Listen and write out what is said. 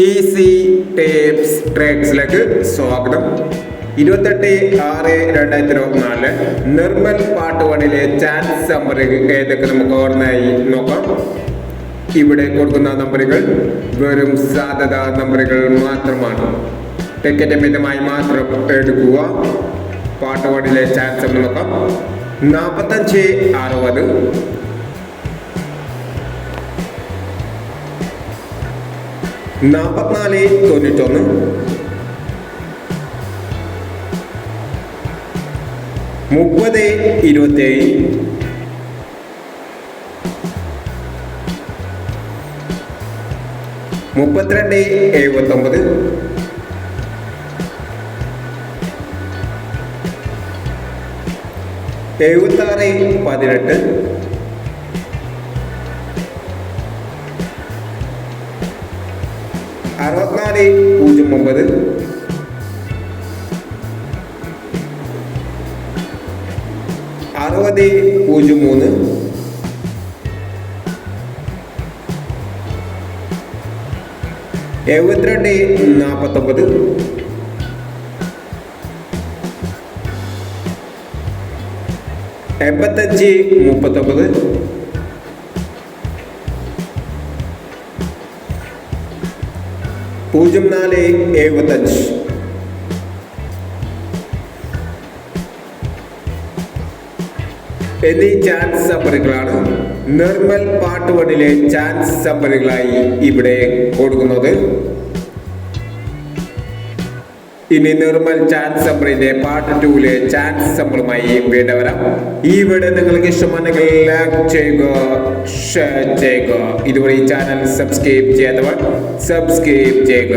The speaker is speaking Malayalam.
ഈസി ടേപ്സ് ട്രേഡ്സിലേക്ക് സ്വാഗതം. ഇരുപത്തെട്ട് ആറ് രണ്ടായിരത്തി ഇരുപത്തിനാല് നിർമ്മൽ പാട്ട് വണിലെ ചാൻസ് നമ്പറുകൾ ഏതൊക്കെ നമുക്ക് ഓർമ്മയായി നോക്കാം. ഇവിടെ കൊടുക്കുന്ന നമ്പറുകൾ വെറും സാധ്യത നമ്പറുകൾ മാത്രമാണ്. ടിക്കറ്റ് മിതമായി മാത്രം എടുക്കുക. പാട്ട് വണിലെ ചാൻസ് നോക്കാം. നാൽപ്പത്തഞ്ച് അറുപത്. നാൽപ്പത്തിനാല് തൊണ്ണൂറ്റൊന്ന്. മുപ്പത് ഇരുപത്തേഴ്. മുപ്പത്തിരണ്ട് എഴുപത്തൊമ്പത്. എഴുപത്താറ് പതിനെട്ട്. അറുപത്തിനാല് പൂജ്യം ഒമ്പത്. അറുപത് പൂജ്യം മൂന്ന്. എഴുപത്തിരണ്ട് നാൽപ്പത്തൊമ്പത് എൺപത്തഞ്ച് മുപ്പത്തൊമ്പത്. പൂജ്യം നാല് എഴുപത്തഞ്ച്. എന്നീ ചാൻസ് നമ്പറുകളാണ് നിർമ്മൽ പാട്ട് വണ്ണിലെ ചാൻസ് നമ്പറുകളായി ഇവിടെ കൊടുക്കുന്നത്. ഇനി നിർമ്മൽ ചാൻസ് സമ്മറിന്റെ പാർട്ട് ടൂലെ ചാൻസ് സമ്മറുമായി വീണ്ടും വരാം. ഈ വീഡിയോ നിങ്ങൾക്ക് ഇഷ്ടമാണെങ്കിൽ ലൈക്ക് ചെയ്യുക ഷെയർ ചെയ്യുക. ഇതുവരെ ഈ ചാനൽ സബ്സ്ക്രൈബ് ചെയ്യാത്തവർ സബ്സ്ക്രൈബ് ചെയ്യുക.